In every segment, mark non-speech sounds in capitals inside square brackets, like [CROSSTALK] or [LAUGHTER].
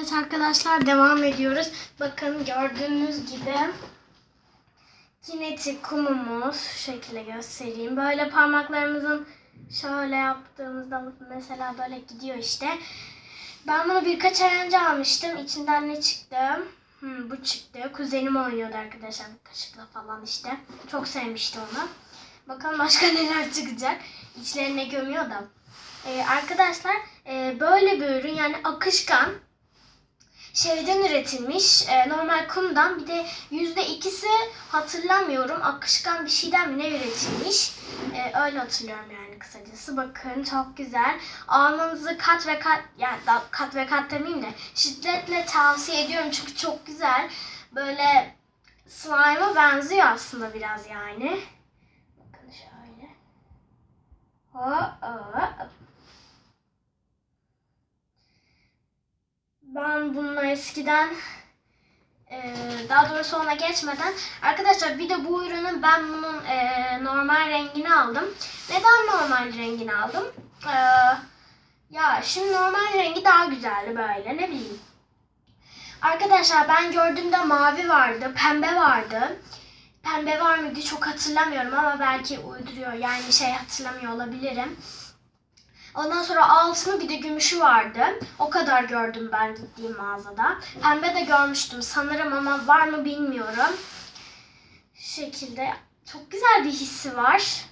Evet arkadaşlar devam ediyoruz. Bakın gördüğünüz gibi kinetik kumumuz şu şekilde göstereyim. Böyle parmaklarımızın şöyle yaptığımızda mesela böyle gidiyor işte. Ben bunu birkaç ay önce almıştım. İçinden ne çıktı? Hmm, bu çıktı. Kuzenim oynuyordu arkadaşlar kaşıkla falan işte. Çok sevmişti onu. Bakalım başka [LAUGHS] neler çıkacak. İçlerine gömüyor da. Ee, arkadaşlar e, böyle bir ürün yani akışkan şeyden üretilmiş e, normal kumdan. Bir de yüzde ikisi hatırlamıyorum. Akışkan bir şeyden mi ne üretilmiş. E, öyle hatırlıyorum yani kısacası. Bakın çok güzel. Almanızı kat ve kat yani kat ve kat demeyeyim de şiddetle tavsiye ediyorum çünkü çok güzel. Böyle slime'a benziyor aslında biraz yani. Bakın şöyle. Hop hop Ben bunu eskiden e, daha doğrusu ona geçmeden arkadaşlar bir de bu ürünün ben bunun e, normal rengini aldım. Neden normal rengini aldım? E, ya şimdi normal rengi daha güzeldi böyle ne bileyim. Arkadaşlar ben gördüğümde mavi vardı, pembe vardı. Pembe var mıydı çok hatırlamıyorum ama belki uyduruyor yani şey hatırlamıyor olabilirim. Ondan sonra altını bir de gümüşü vardı. O kadar gördüm ben gittiğim mağazada. Pembe de görmüştüm sanırım ama var mı bilmiyorum. Şu şekilde çok güzel bir hissi var.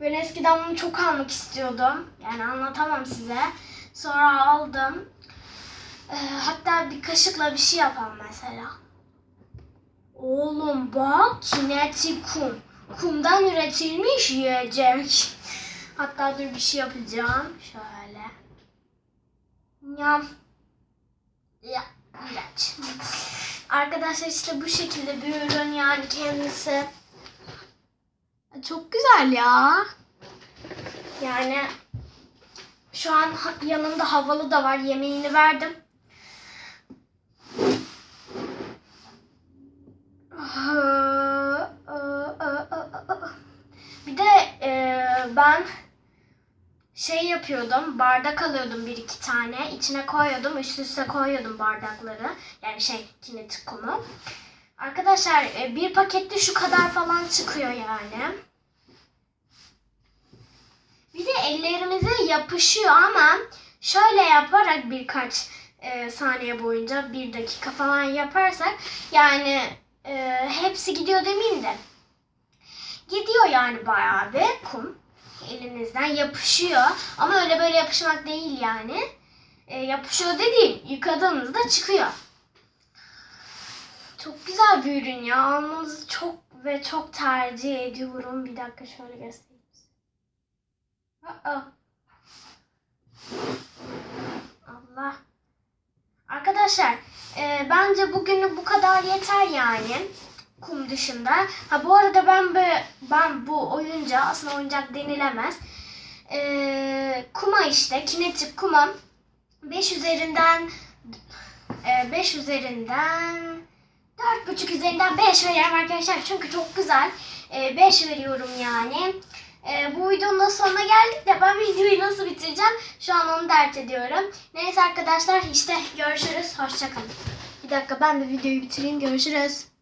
Ben eskiden bunu çok almak istiyordum. Yani anlatamam size. Sonra aldım. Ee, hatta bir kaşıkla bir şey yapalım mesela. Oğlum bak kinetik kum. Kumdan üretilmiş yiyecek. Hatta dur bir şey yapacağım. Şöyle. Yam. Ya, ilaç. Arkadaşlar işte bu şekilde bir ürün yani kendisi. Çok güzel ya. Yani şu an yanında havalı da var. Yemeğini verdim. Bir de ben şey yapıyordum. Bardak alıyordum bir iki tane. içine koyuyordum. Üst üste koyuyordum bardakları. Yani şey kinetik kumu. Arkadaşlar e, bir pakette şu kadar falan çıkıyor yani. Bir de ellerimize yapışıyor ama şöyle yaparak birkaç e, saniye boyunca bir dakika falan yaparsak yani e, hepsi gidiyor demeyeyim de gidiyor yani bayağı bir kum elinizden yapışıyor ama öyle böyle yapışmak değil yani e, yapışıyor dediğim yıkadığınızda çıkıyor. Çok güzel bir ürün ya almanızı çok ve çok tercih ediyorum. Bir dakika şöyle göstereyim. Aa. Allah. Arkadaşlar e, bence bugünlük bu kadar yeter yani kum dışında. Ha bu arada ben be, ben bu oyuncağı aslında oyuncak denilemez. E, kuma işte kinetik kuma 5 üzerinden 5 üzerinden 4,5 üzerinden 5 veriyorum arkadaşlar. Çünkü çok güzel. 5 veriyorum yani. Ee, bu videonun da sonuna geldik de ben videoyu nasıl bitireceğim şu an onu dert ediyorum. Neyse arkadaşlar işte görüşürüz. Hoşçakalın. Bir dakika ben de videoyu bitireyim. Görüşürüz.